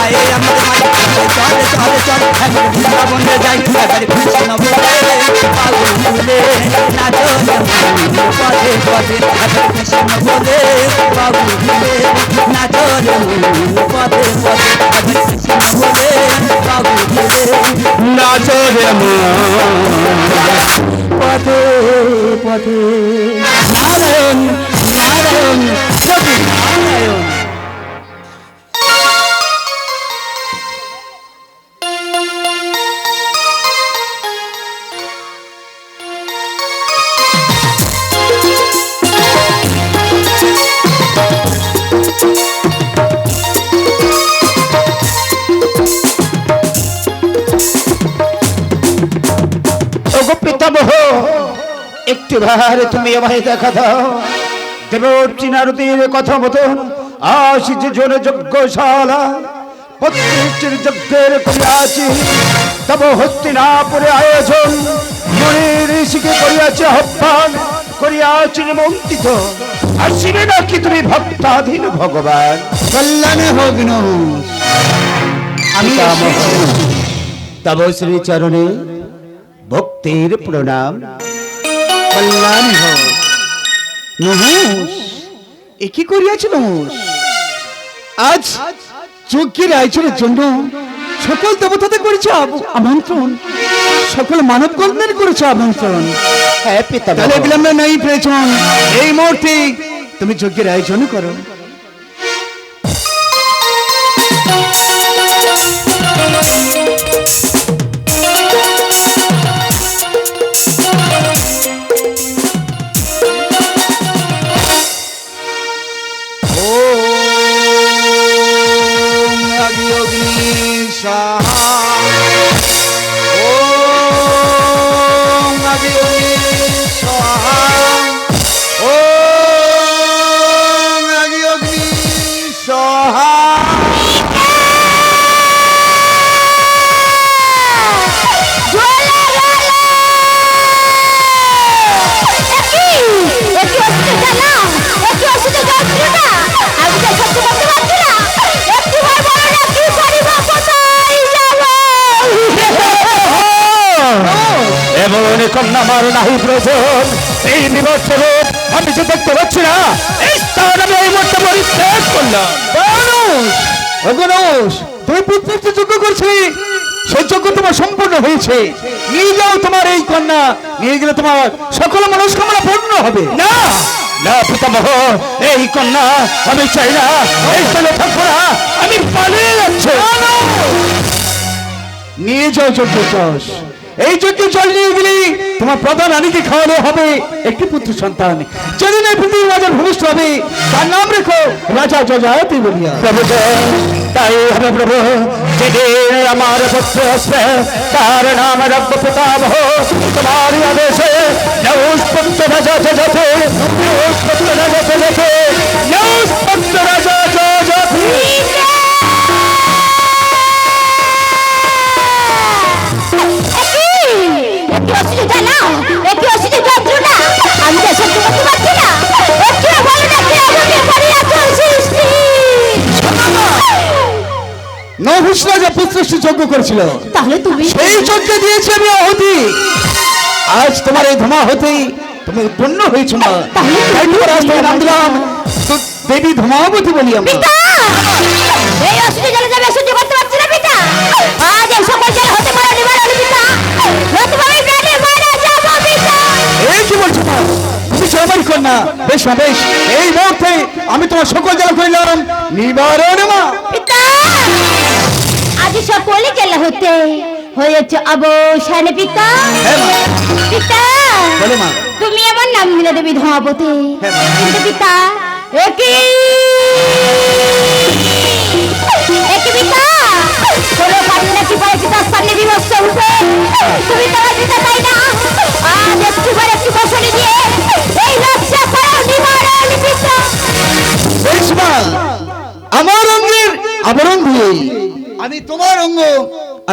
আয় আমাদের মাঝে চল চল চল যাই একবার কৃষ্ণ বলে নাচো পথে পথে একবার কৃষ্ণ বলে পাগল বলে নাচো পথে পথে একবার কৃষ্ণ বলে পাগল বলে নাচো রে পথে পথে। 나는 나는 저기 나는. ভার তুমি আমায় দেখা দাও। দেবর্চি নারদীর কথা মতন আশি যে জন যজ্ঞশালা প্রত্যেকটির যজ্ঞের করিয়াছি। তব আয়োজন মনে ঋষিকে করিয়াছে আহ্বান করিয়াছি নিমন্ত্রিত আসিবে নাকি তুমি ভক্তাধীন ভগবান? কল্যাণে নমঃ। আমি। তব শ্রী চরণে ভক্তির প্রণাম। কল্যাণ হোক নমস্ এ কি করিয়াছে নমস আজ যজ্ঞের আয়োজনের জন্য সকল দেবতাদের করেছে আব- আমন্ত্রণ। সকল মানব কল্যাণ করেছে আমন্ত্রণ। হ্যাঁ পিতা তাহলে বিলম্ব নেই প্রয়োজন এই মুহূর্তে তুমি যজ্ঞের আয়োজন করো। আমার নাহি প্রয়োজন। এই নিবর্ষণে আমি যে দেখতে পাচ্ছি না এই স্থান আমি এই মুহূর্তে পরিত্যাগ করলাম। অগণস তুমি পুত্রত্ব যোগ্য করছি সেই যোগ্য তোমার সম্পূর্ণ হয়েছে। নিয়ে যাও তোমার এই কন্যা নিয়ে গেলে তোমার সকল মনস্কামনা পূর্ণ হবে। না না পিতামহ এই কন্যা আমি চাই না এই স্থানে থাকব না আমি পালিয়ে যাচ্ছি। নিয়ে যাও যজ্ঞ চাষ এই যজ্ঞ জল নিয়ে গেলে তোমার প্রধান রানীকে খাওয়ানো হবে একটি পুত্র সন্তান। যেদিন এই পৃথিবীর রাজার ভূমিষ্ঠ হবে তার নাম রেখো রাজা যজাতি বলিয়া। প্রভু তাই হবে প্রভু যেদিন আমার পুত্র আসবে তার নাম রব্ব পিতামহ তোমার আদেশে নৌস পুত্র রাজা যাতে নৌস পুত্র রাজা যাতে নৌস পুত্র রাজা যাতে আমি তো সত্যি করতে পারছি না। একটু ভালো না কে আমাকে পড়িয়া চলছিস নহুষ রাজা পুত্র যজ্ঞ করেছিল তাহলে তুমি সেই যজ্ঞে দিয়েছি আমি আহুতি আজ তোমার এই ধোমা হতেই তুমি উৎপন্ন হয়েছ মা। তাহলে নাম দিলাম দেবী ধমাবতী বলি আমরা এই অসুবিধা জলে যাবে সহ্য করতে পারছি না পিতা! আজ এই সকল জল বেশ মা বেশ। এই মুহূর্তে আমি তোমার সকল জ্বালা করিলাম নিবারণ মা। পিতা! আজ সকলে জল হতে হয়েছে অবসান পিতা। পিতা তুমি আমার নাম মিলে দেবী ধমাপতি। কিন্তু পিতা একই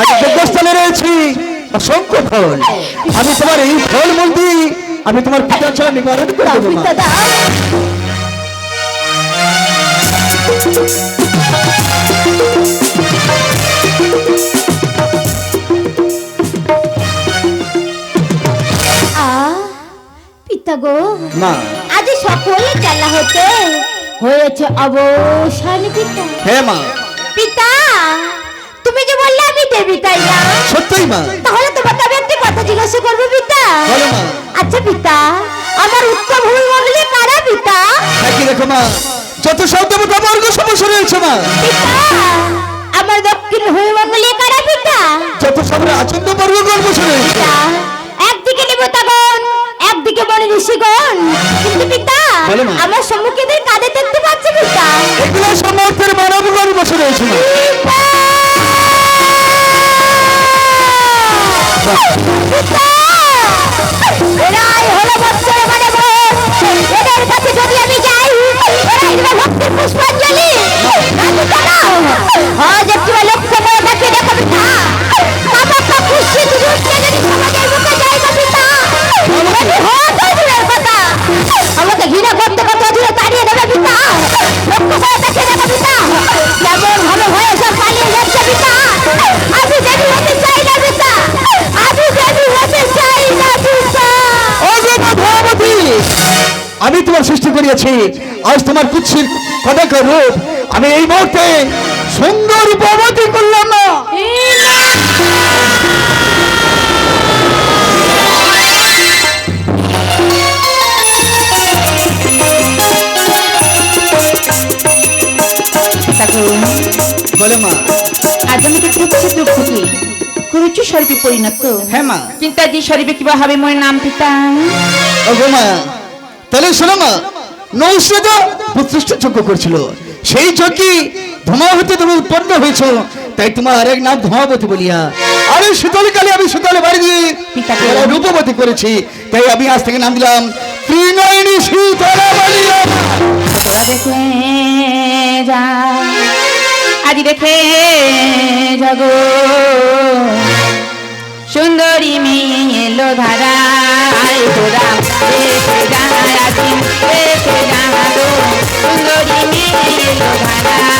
আজ যজ্ঞস্থলে রয়েছি। অসংখ্য ফল। আমি তোমার এই ফল মন্দি আমি তোমার পিতা ছাড়া নিবারণ করে দেবো পিতা গো মা আজ সকল চালা হতে হয়েছে অবসান পিতা। হ্যাঁ মা। পিতা! তুমি যে বললে আমি দেবী তাই না? সত্যই মা। তাহলে তোমাকে আমি একটি কথা জিজ্ঞাসা করব পিতা। বলো মা। আচ্ছা পিতা আমার উত্তর ভূমি মন্ডলে কারা পিতা? দেখি দেখো মা যত সব দেবতা বর্গ সমস্যা রয়েছে মা। পিতা আমার দক্ষিণ ভূমি মন্ডলে কারা পিতা? যত সব আচন্দ বর্গ কর্মশ রয়েছে একদিকে দেবতাগণ একদিকে মনে ঋষিগণ। কিন্তু পিতা বলো। আমার সম্মুখীনের এরাই হলো বৎসর মানে বোন। এদের কাছে যদি আমি যাই এরাই দেবে ভক্তির পুষ্পাঞ্জলি আমি দাঁড়াও আমি তোমার সৃষ্টি করিয়াছি। আজ তোমার কুচ্ছির কদাকার রূপ আমি এই মুহূর্তে সুন্দর রূপবতী করলাম না। বলে মা। আজ আমি দেখতে পাচ্ছি দ্রৌপদী করেছি স্বরূপে পরিণত। হ্যাঁ মা। কিন্তু আজ এই স্বরূপে কিবা হবে মোর নাম পিতা? ওগো মা তাহলে শোনো না নৌসেদা প্রতিষ্ঠ যজ্ঞ করছিল। সেই যজ্ঞে ধোঁয়া হতে তুমি উৎপন্ন হয়েছ তাই তোমার আরেক নাম ধোঁয়াবতী বলিয়া। আরে শীতলকালে আমি শীতলে বাড়ি দিয়ে রূপবতী করেছি তাই আমি আজ থেকে নাম দিলাম ত্রিনয়নী শীতলা বলিয়া তোরা দেখে যা আজ দেখে জাগো সুন্দরী মেয়ে এলো ধারায় সুন্দরী মেয়ে এলো ধারায়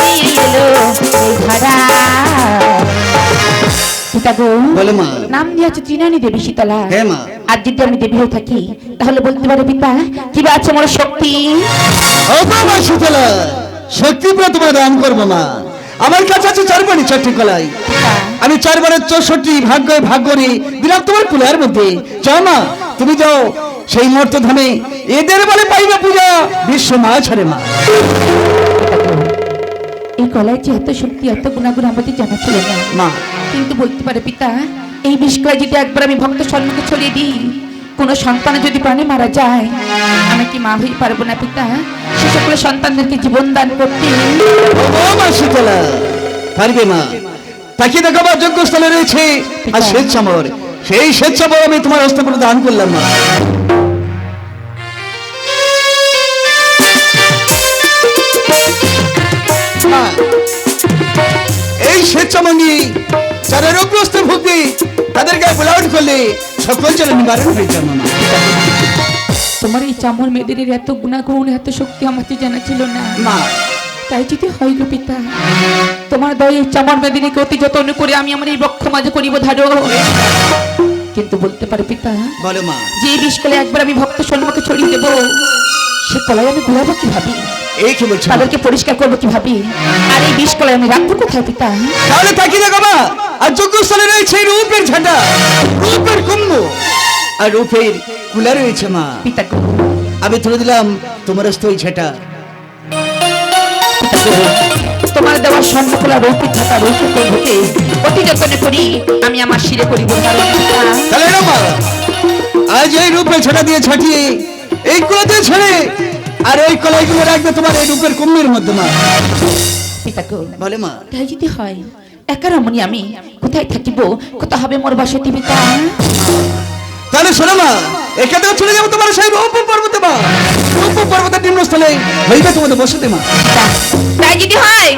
নিয়ে এলো এই ধরা পিতা গো নাম দিয়েছে ত্রিনানী দেবী শীতলা। আর যদি আমি দেবী হয়ে থাকি তাহলে বলতে পারো পিতা কি আছে আমার শক্তি? শীতলা শক্তি তোমার দান করব মা। আমার কাছে আছে চারবাণী চারটি কলাই আমি চারবারের চৌষট্টি ভাগ্য ভাগ্য নিয়ে দিলাম তোমার কুলার মধ্যে। যাও মা তুমি যাও সেই মর্ত ধামে এদের বলে পাইবে পূজা বিশ্ব মা ছাড়ে মা। এই কলায় যে এত শক্তি এত গুণাগুণ আমাদের জানা ছিল না। মা। কিন্তু বলতে পারে পিতা এই বিষয় যদি একবার আমি ভক্ত সম্মুখে ছড়িয়ে দিই কোনো সন্তান যদি প্রাণে মারা যায় আমি কি মা হয়ে পারব না পিতা? সে সকল সন্তানদেরকে জীবন দান করতে। পারবে মা। তাকে দেখো আমার যজ্ঞস্থলে রয়েছে। আর স্বেচ্ছামর সেই স্বেচ্ছামর আমি তোমার হস্তে করে দান করলাম মা। এই স্বেচ্ছামঙ্গি যারা রোগগ্রস্ত ভুগবে ব্লাউড করলে সকল যেন নিবারণ হয়ে যাবে তোমার এই চামর মেয়েদের এত গুণাগুণ এত শক্তি আমার জানা ছিল না। মা। তাই যদি হয় গো পিতা তোমার দয়ে চামর মেদিনীকে অতি যত্ন করে আমি আমার এই বক্ষ মাঝে করিব ধারো কিন্তু বলতে পারে পিতা বলো মা। যে বিষ কলে একবার আমি ভক্ত সম্মুখে ছড়িয়ে দেবো সে কলাই আমি ঘুরাবো কীভাবে? এই কি বলছো? তাদেরকে পরিষ্কার করব কীভাবে? আর এই বিষ কলাই আমি রাখব কোথায় পিতা? তাহলে তাকিয়ে দেখো মা আর যজ্ঞস্থলে রয়েছে রূপের ঝান্ডা রূপের কুম্ভ। আর রূপের কুলা রয়েছে মা। পিতা আমি তুলে দিলাম তোমার হস্তে ওই ঝাঁটা তোমার দেওয়া স্বর্ণকলা রৌপিক থাকা রৌপিক প্রভুকে অতি যত্নে করি আমি আমার শিরে করিব পিতা। তাহলে আজ এই রূপে ঝাঁটা দিয়ে ছাটিয়ে এই কুলাতে ছেড়ে আর ওই কলাইগুলো রাখবে তোমার এই রূপের কুম্ভের মধ্যে মা বলে মা। তাই যদি হয়? একা রমণী আমি কোথায় থাকিব? কোথা হবে মোর বাসতি পিতা? তাহলে শোনো মা এখানেও চলে যাব তোমার সেই রূপ পর্বতে মা। রূপ পর্বতের নিম্নস্থলে। হইবে তোমাদের বসতে মা। তাই যদি হয়?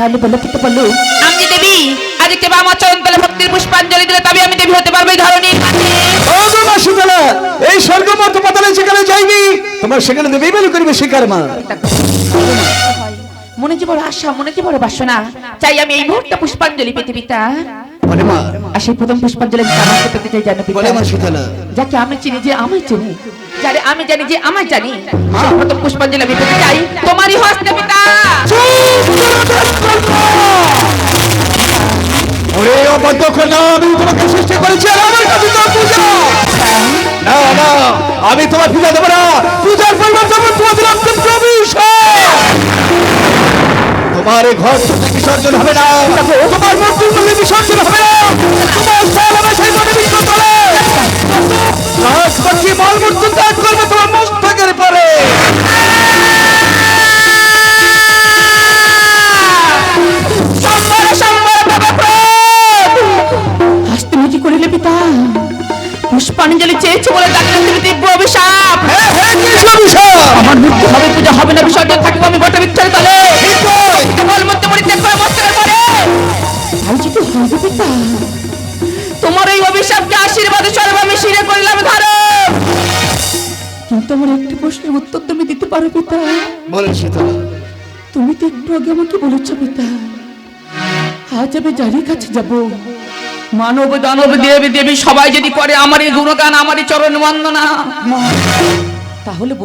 তাহলে বলো কিন্তু বলো? আমি দেবী আজকে বামা চরণ তলে ভক্তির পুষ্পাঞ্জলি দিলে তবে আমি দেবী হতে পারব এই ধরনের ও গো মা শীতলা এই স্বর্গ মত পাতালে সেখানে যাইবি তোমার সেখানে দেবী বেলু করবে শিকার মা। মনে যে বড় আশা মনে যে বড় বাসনা চাই আমি এই মুহূর্তে পুষ্পাঞ্জলি পেতে পিতা। বলে মা আর সেই প্রথম পুষ্পাঞ্জলি আমি পেতে চাই জানো বলে মা শীতলা যাকে আমি চিনি যে আমায় চিনি যারে আমি জানি যে আমায় জানি। সেই প্রথম পুষ্পাঞ্জলি আমি পেতে চাই তোমারই হস্তে পিতা। ওরে অবাধ্য কন্যা আমি তোমাকে সৃষ্টি করেছি আর আমার কাছে তো পূজা। না না আমি তোমার পূজা দেবো না। পূজার পরিবর্তন তোমার দিলাম তোমার ঘর থেকে বিসর্জন হবে না। তোমার মূর্তি থেকে বিসর্জন হবে তোমার সেই মনে বিষ্ণু তোমার এই অভিশাপকে আশীর্বাদে সর্ব আমি শিরে করিলাম ধারণ কিন্তু আমার একটি প্রশ্নের উত্তর তুমি দিতে পারো পিতা। বলেন শীতলা তুমি তো একটু আগে আমাকে বলেছ পিতা। আজ আমি জারির কাছে যাব। মানব দানব দেবী দেবী সবাই যদি করে আমারই গুণগান আমারই চরণ বন্দনা। তাহলে